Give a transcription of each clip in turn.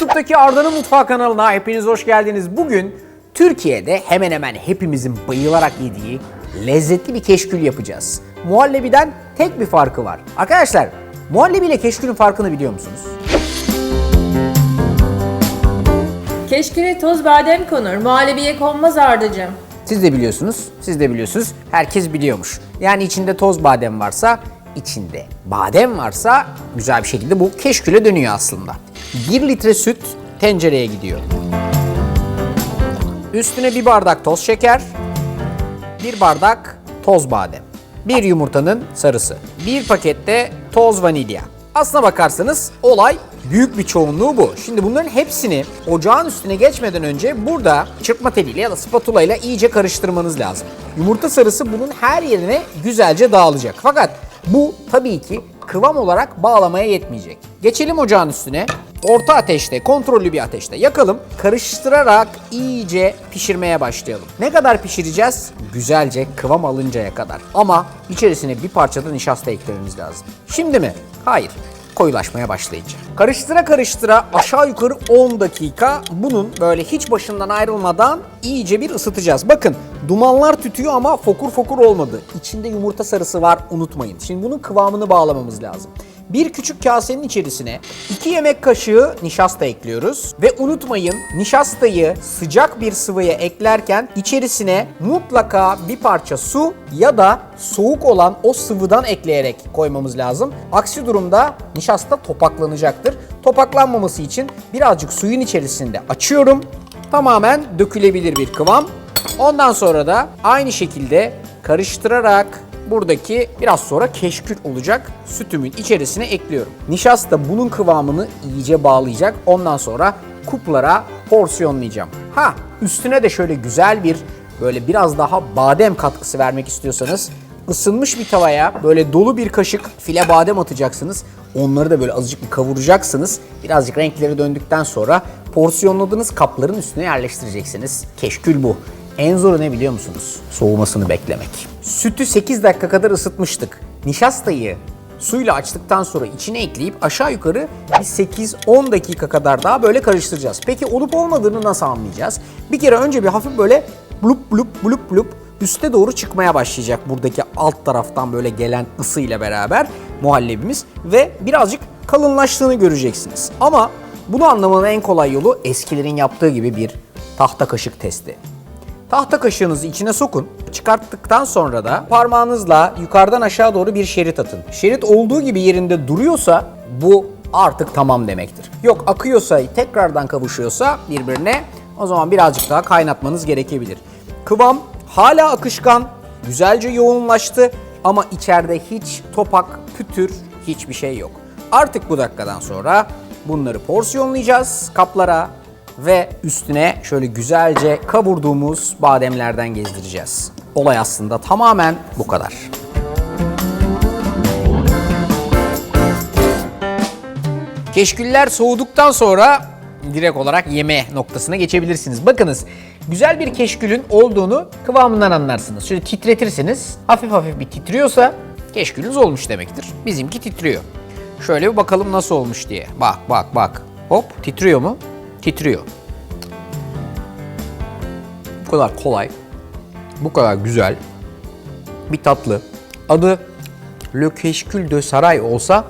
YouTube'daki Arda'nın Mutfağı kanalına hepiniz hoş geldiniz. Bugün Türkiye'de hemen hemen hepimizin bayılarak yediği lezzetli bir keşkül yapacağız. Muhallebiden tek bir farkı var. Arkadaşlar, muhallebi ile keşkülün farkını biliyor musunuz? Keşküle toz badem konur, muhallebiye konmaz ardacığım. Siz de biliyorsunuz, siz de biliyorsunuz. Herkes biliyormuş. Yani içinde toz badem varsa, içinde badem varsa güzel bir şekilde bu keşküle dönüyor aslında. 1 litre süt tencereye gidiyor. Üstüne bir bardak toz şeker, bir bardak toz badem, bir yumurtanın sarısı, bir pakette toz vanilya. Aslına bakarsanız olay büyük bir çoğunluğu bu. Şimdi bunların hepsini ocağın üstüne geçmeden önce burada çırpma teliyle ya da spatula ile iyice karıştırmanız lazım. Yumurta sarısı bunun her yerine güzelce dağılacak. Fakat bu tabii ki kıvam olarak bağlamaya yetmeyecek. Geçelim ocağın üstüne. Orta ateşte, kontrollü bir ateşte yakalım. Karıştırarak iyice pişirmeye başlayalım. Ne kadar pişireceğiz? Güzelce kıvam alıncaya kadar. Ama içerisine bir parça da nişasta eklememiz lazım. Şimdi mi? Hayır koyulaşmaya başlayınca. Karıştıra karıştıra aşağı yukarı 10 dakika bunun böyle hiç başından ayrılmadan iyice bir ısıtacağız. Bakın dumanlar tütüyor ama fokur fokur olmadı. İçinde yumurta sarısı var unutmayın. Şimdi bunun kıvamını bağlamamız lazım. Bir küçük kasenin içerisine 2 yemek kaşığı nişasta ekliyoruz. Ve unutmayın nişastayı sıcak bir sıvıya eklerken içerisine mutlaka bir parça su ya da soğuk olan o sıvıdan ekleyerek koymamız lazım. Aksi durumda nişasta topaklanacaktır. Topaklanmaması için birazcık suyun içerisinde açıyorum. Tamamen dökülebilir bir kıvam. Ondan sonra da aynı şekilde karıştırarak buradaki biraz sonra keşkül olacak sütümün içerisine ekliyorum. Nişasta bunun kıvamını iyice bağlayacak. Ondan sonra kuplara porsiyonlayacağım. Ha üstüne de şöyle güzel bir böyle biraz daha badem katkısı vermek istiyorsanız ısınmış bir tavaya böyle dolu bir kaşık file badem atacaksınız. Onları da böyle azıcık bir kavuracaksınız. Birazcık renkleri döndükten sonra porsiyonladığınız kapların üstüne yerleştireceksiniz. Keşkül bu. En zoru ne biliyor musunuz? Soğumasını beklemek. Sütü 8 dakika kadar ısıtmıştık. Nişastayı suyla açtıktan sonra içine ekleyip aşağı yukarı bir 8-10 dakika kadar daha böyle karıştıracağız. Peki olup olmadığını nasıl anlayacağız? Bir kere önce bir hafif böyle blup blup blup blup üste doğru çıkmaya başlayacak buradaki alt taraftan böyle gelen ısıyla beraber muhallebimiz ve birazcık kalınlaştığını göreceksiniz. Ama bunu anlamanın en kolay yolu eskilerin yaptığı gibi bir tahta kaşık testi. Tahta kaşığınızı içine sokun. Çıkarttıktan sonra da parmağınızla yukarıdan aşağı doğru bir şerit atın. Şerit olduğu gibi yerinde duruyorsa bu artık tamam demektir. Yok akıyorsa, tekrardan kavuşuyorsa birbirine o zaman birazcık daha kaynatmanız gerekebilir. Kıvam hala akışkan, güzelce yoğunlaştı ama içeride hiç topak, pütür hiçbir şey yok. Artık bu dakikadan sonra bunları porsiyonlayacağız kaplara ve üstüne şöyle güzelce kavurduğumuz bademlerden gezdireceğiz. Olay aslında tamamen bu kadar. Keşküller soğuduktan sonra direkt olarak yeme noktasına geçebilirsiniz. Bakınız güzel bir keşkülün olduğunu kıvamından anlarsınız. Şöyle titretirsiniz. Hafif hafif bir titriyorsa keşkülünüz olmuş demektir. Bizimki titriyor. Şöyle bir bakalım nasıl olmuş diye. Bak bak bak. Hop titriyor mu? Titriyor. Bu kadar kolay. Bu kadar güzel. Bir tatlı. Adı Le Keşkül de Saray olsa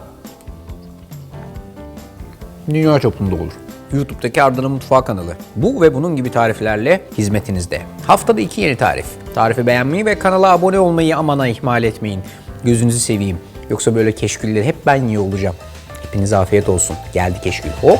dünya çapında olur. YouTube'daki Arda'nın Mutfağı kanalı. Bu ve bunun gibi tariflerle hizmetinizde. Haftada iki yeni tarif. Tarifi beğenmeyi ve kanala abone olmayı amana ihmal etmeyin. Gözünüzü seveyim. Yoksa böyle keşkülleri hep ben yiyor olacağım. Hepinize afiyet olsun. Geldi keşkül. Hop.